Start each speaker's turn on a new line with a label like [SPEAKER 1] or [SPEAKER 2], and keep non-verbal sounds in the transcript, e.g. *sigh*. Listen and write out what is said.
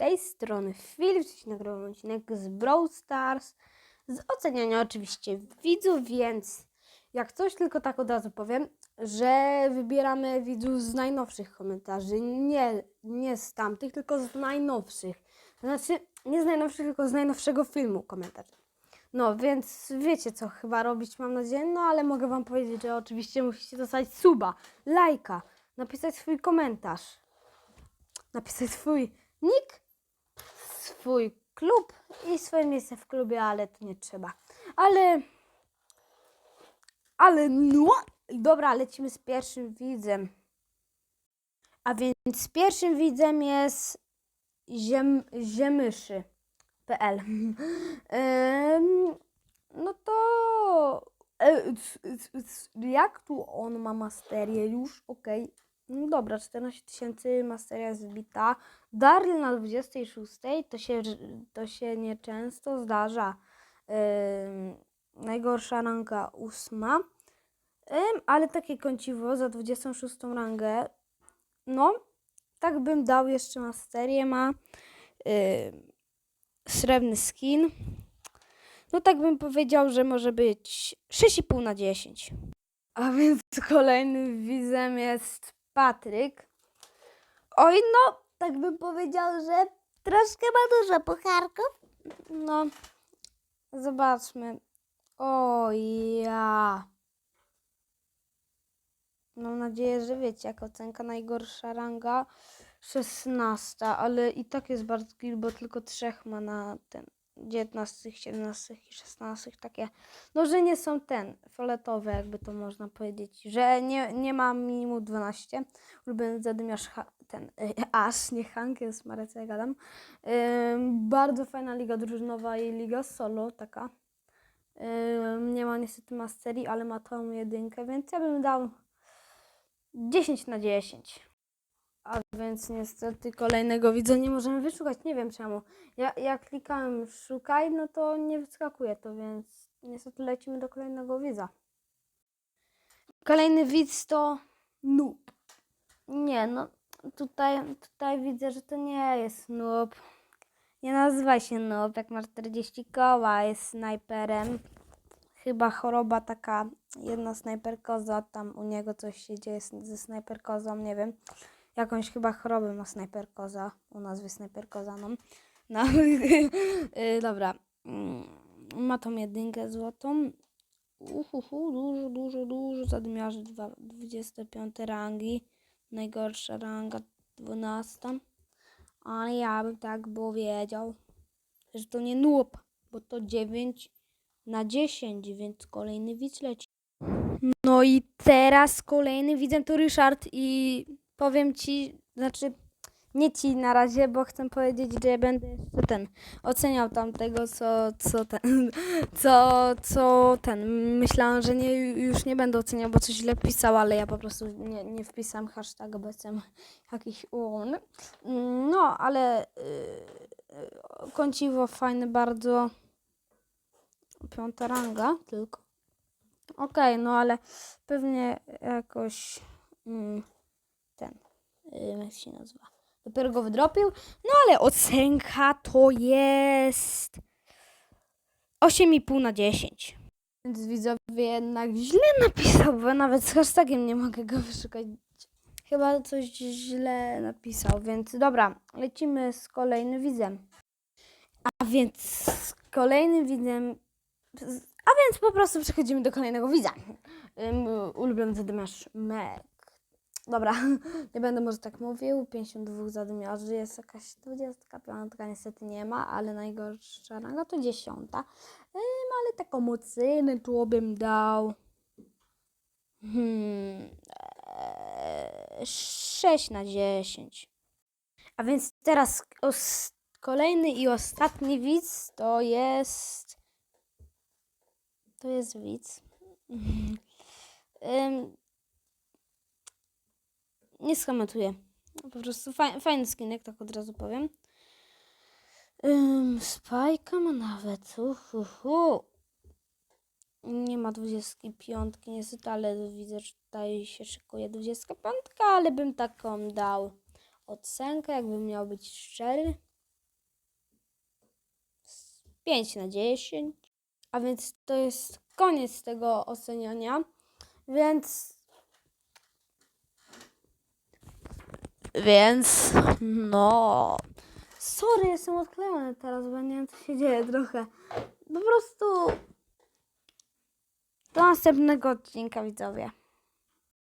[SPEAKER 1] tej strony Filip, dziś nagrywam odcinek z Brawl Stars, z oceniania oczywiście widzów, więc jak coś tylko tak od razu powiem, że wybieramy widzów z najnowszych komentarzy, nie, nie z tamtych, tylko z najnowszych. Znaczy, nie z najnowszych, tylko z najnowszego filmu komentarzy. No, więc wiecie co chyba robić, mam nadzieję. No, ale mogę wam powiedzieć, że oczywiście musicie dostać suba, lajka, napisać swój komentarz, napisać swój nick, swój klub i swoje miejsce w klubie, ale to nie trzeba. Ale, ale no, dobra, lecimy z pierwszym widzem. A więc pierwszym widzem jest ziem, ziemyszy.pl. Em, no to e, jak tu on ma masterię już? Okej. No dobra, 14 tysięcy masteria zbita. Darl na 26 to się, to się nieczęsto zdarza. Em, najgorsza ranga ósma. Em, ale takie końciwo za 26 rangę. No, tak bym dał jeszcze masterię. Ma em, srebrny skin. No tak bym powiedział, że może być 6,5 na 10. A więc kolejnym widzem jest Patryk. Oj, no, tak bym powiedział, że troszkę ma dużo pucharków. No, zobaczmy. O ja. Mam nadzieję, że wiecie, jak ocenka najgorsza ranga 16, ale i tak jest bardzo bo tylko trzech ma na ten 19, 17 i 16 takie, no że nie są ten, fioletowe jakby to można powiedzieć, że nie, nie ma minimum 12, ulubiony zadymiarz ten, y, nie Hank, jest Marek, co ja gadam. Ym, bardzo fajna liga drużynowa i liga solo taka. Ym, nie ma niestety masterii, ale ma tą jedynkę, więc ja bym dał 10 na 10. A więc niestety kolejnego widza nie możemy wyszukać. Nie wiem czemu. Ja, ja klikałem szukaj, no to nie wyskakuje to, więc niestety lecimy do kolejnego widza. Kolejny widz to noob. Nie, no tutaj, tutaj widzę, że to nie jest noob. Nie nazywa się noob, jak ma 40 koła, jest snajperem. Chyba choroba taka, jedna snajperkoza, tam u niego coś się dzieje ze snajperkozą, nie wiem. Jakąś chyba chorobę ma snajperkoza, u nazwy snajperkoza, no. no. *laughs* y, dobra. Mm, Ma tą jedynkę złotą. Uhuhu, dużo, dużo, dużo zadymiarzy, dwa- 25 rangi. Najgorsza ranga 12. Ale ja bym tak powiedział, że to nie noob, bo to 9 na 10, więc kolejny widz leci. No i teraz kolejny widzem to Ryszard i powiem ci, znaczy nie ci na razie, bo chcę powiedzieć, że będę jeszcze ten oceniał tamtego, co, co ten, *laughs* co, co ten. Myślałam, że nie, już nie będę oceniał, bo coś źle pisał, ale ja po prostu nie, nie wpisałem hashtaga, bo jestem jakiś on. No, ale yy, końciwo fajne bardzo. Piąta ranga tylko. Okej, no ale pewnie jakoś mm, ten, jak się nazywa, dopiero go wydropił. No ale ocenka to jest 8,5 na 10. Więc widzowie jednak źle napisał, bo nawet z hashtagiem nie mogę go wyszukać. Chyba coś źle napisał, więc dobra, lecimy z kolejnym widzem. A więc z kolejnym widzem a więc po prostu przechodzimy do kolejnego widza. Um, ulubiony zadymiarz. Dobra, *laughs* nie będę może tak mówił. 52 zadymiarzy, jest jakaś 25, niestety nie ma, ale najgorsza ranga to 10. Um, ale taką ocenę tu bym dał. Hmm, e, 6 na 10. A więc teraz kolejny i ostatni widz to jest to jest widz. *laughs* Ym, nie skomentuję. Po prostu faj, fajny skinek, tak od razu powiem. Ym, Spajka ma nawet. Uhuhu. Nie ma 25 niestety, ale widzę, że tutaj się szykuje 25, ale bym taką dał ocenkę, jakbym miał być szczery. 5 na 10. A więc to jest koniec tego oceniania. Więc. Więc. No. Sorry, jestem odklejony teraz, bo nie wiem, co się dzieje trochę. Po prostu. Do następnego odcinka, widzowie.